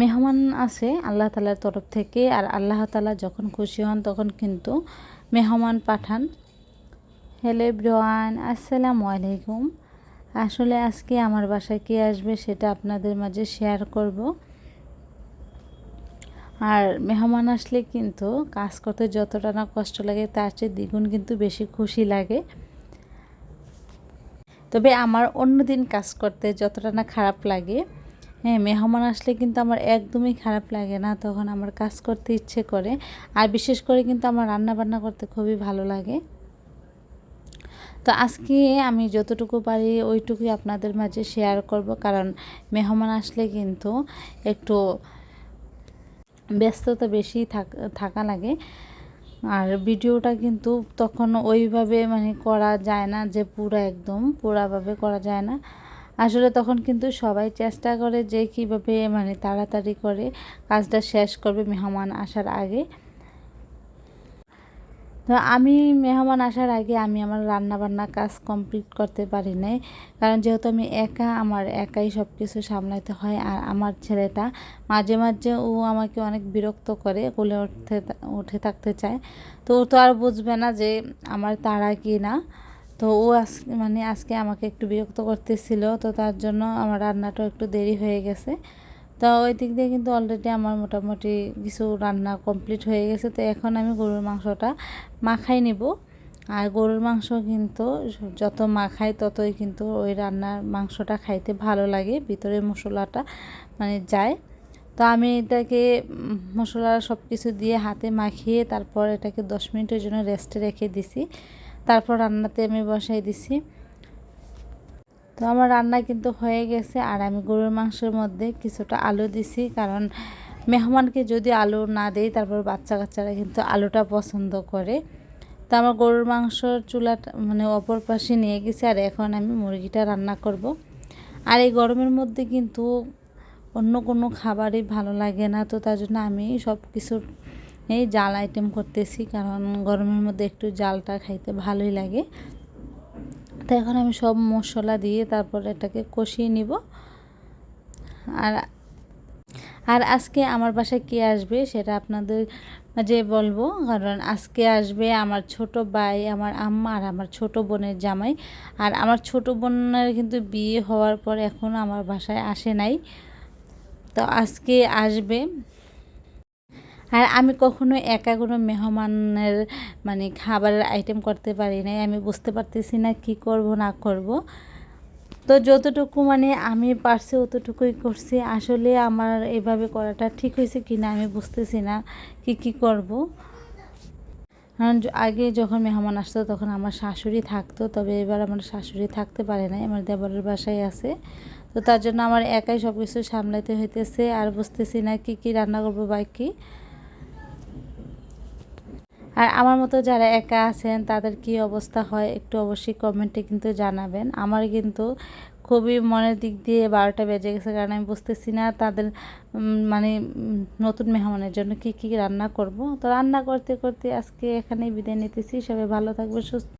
মেহমান আসে আল্লাহ তালার তরফ থেকে আর আল্লাহ তালা যখন খুশি হন তখন কিন্তু মেহমান পাঠান। হ্যালো ব্রোয়ান আসসালামু আলাইকুম। আসলে আজকে আমার বাসায় কে আসবে সেটা আপনাদের মাঝে শেয়ার করব। আর মেহমান আসলে কিন্তু কাজ করতে যতটা না কষ্ট লাগে তার চেয়ে দ্বিগুণ কিন্তু বেশি খুশি লাগে। তবে আমার অন্য দিন কাজ করতে যতটা না খারাপ লাগে হ্যাঁ মেহমান আসলে কিন্তু আমার একদমই খারাপ লাগে না। তখন আমার কাজ করতে ইচ্ছে করে। আর বিশেষ করে কিন্তু আমার রান্না বান্না করতে খুবই ভালো লাগে। তো আজকে আমি যতটুকু পারি ওইটুকুই আপনাদের মাঝে শেয়ার করব। কারণ মেহমান আসলে কিন্তু একটু ব্যস্ততা বেশি থাকা লাগে। আর ভিডিওটা কিন্তু তখন ওইভাবে মানে করা যায় না যে পুরো একদম, পুরাভাবে করা যায় না। আসলে তখন কিন্তু সবাই চেষ্টা করে যে কীভাবে মানে তাড়াতাড়ি করে কাজটা শেষ করবে মেহমান আসার আগে। তো আমি মেহমান আসার আগে আমি আমার রান্না বান্না কাজ কমপ্লিট করতে পারি নাই। কারণ যেহেতু আমি একা, আমার একাই সব কিছু সামলাতে হয় আর আমার ছেলেটা মাঝে মাঝে ও আমাকে অনেক বিরক্ত করে, কোলে উঠতে, উঠে থাকতে চায়। তো ও তো আর বুঝবে না যে আমার তারা কি না। তো ও আজ মানে আজকে আমাকে একটু বিরক্ত করতেছিল, তো তার জন্য আমার রান্নাটা একটু দেরি হয়ে গেছে। তো ওই দিক দিয়ে কিন্তু অলরেডি আমার মোটামুটি কিছু রান্না কমপ্লিট হয়ে গেছে, তো এখন আমি গরুর মাংসটা মাখাই নেব। আর গরুর মাংস কিন্তু যত মাখাই ততই কিন্তু ওই রান্নার মাংসটা খাইতে ভালো লাগে, ভিতরে মশলাটা মানে যায়। তো আমি এটাকে মশলা সব কিছু দিয়ে হাতে মাখিয়ে তারপর এটাকে দশ মিনিটের জন্য রেস্টে রেখে দিছি। তারপর রান্নাতে আমি বসাই দিছি তো আমার রান্না কিন্তু হয়ে গেছে আর আমি গরুর মাংসের মধ্যে কিছুটা আলু দিছি কারণ মেহমানকে যদি আলু না দেই তারপর বাচ্চা কাচ্চারা কিন্তু আলুটা পছন্দ করে তো আমার গরুর মাংসর চুলাটা মানে অপর পাশে নিয়ে গেছি আর এখন আমি মুরগিটা রান্না করব। আর এই গরমের মধ্যে কিন্তু অন্য কোনো খাবারই ভালো লাগে না, তো তার জন্য আমি সব কিছু এই জাল আইটেম করতেছি, কারণ গরমের মধ্যে একটু জালটা খাইতে ভালোই লাগে। তো এখন আমি সব মশলা দিয়ে তারপর এটাকে কষিয়ে নিব। আর আর আজকে আমার বাসায় কে আসবে সেটা আপনাদের যে বলব, কারণ আজকে আসবে আমার ছোট ভাই, আমার আম্মা আর আমার ছোট বোনের জামাই। আর আমার ছোট বোনের কিন্তু বিয়ে হওয়ার পর এখন আমার বাসায় আসে নাই। তো আজকে আসবে। আর আমি কখনো একা কোনো মেহমানের মানে খাবারের আইটেম করতে পারি নাই। আমি বুঝতে পারতেছি না কি করব, না করব। তো যতটুকু মানে আমি পারছি অতটুকুই করছি। আসলে আমার এভাবে করাটা ঠিক হয়েছে কি না আমি বুঝতেছি না কি কি করব। কারণ আগে যখন মেহমান আসতো তখন আমার শাশুড়ি থাকতো, তবে এবার আমার শাশুড়ি থাকতে পারে নাই, আমার দেবরের বাসায় আছে। তো তার জন্য আমার একাই সব কিছু সামলাইতে হইতেছে, আর বুঝতেছি না কি কি রান্না করব বা কী। আর আমার মতো যারা একা আছেন, তাদের কি অবস্থা হয় একটু অবশ্যই কমেন্টে কিন্তু জানাবেন। আমার কিন্তু খুবই মনের দিক দিয়ে বারোটা বেজে গেছে, কারণ আমি বুঝতেছি না তাদের মানে নতুন মেহমানের জন্য কি কি রান্না করব। তো রান্না করতে করতে আজকে এখানেই বিদায় নিতেছি। সবাই ভালো থাকবে সুস্থ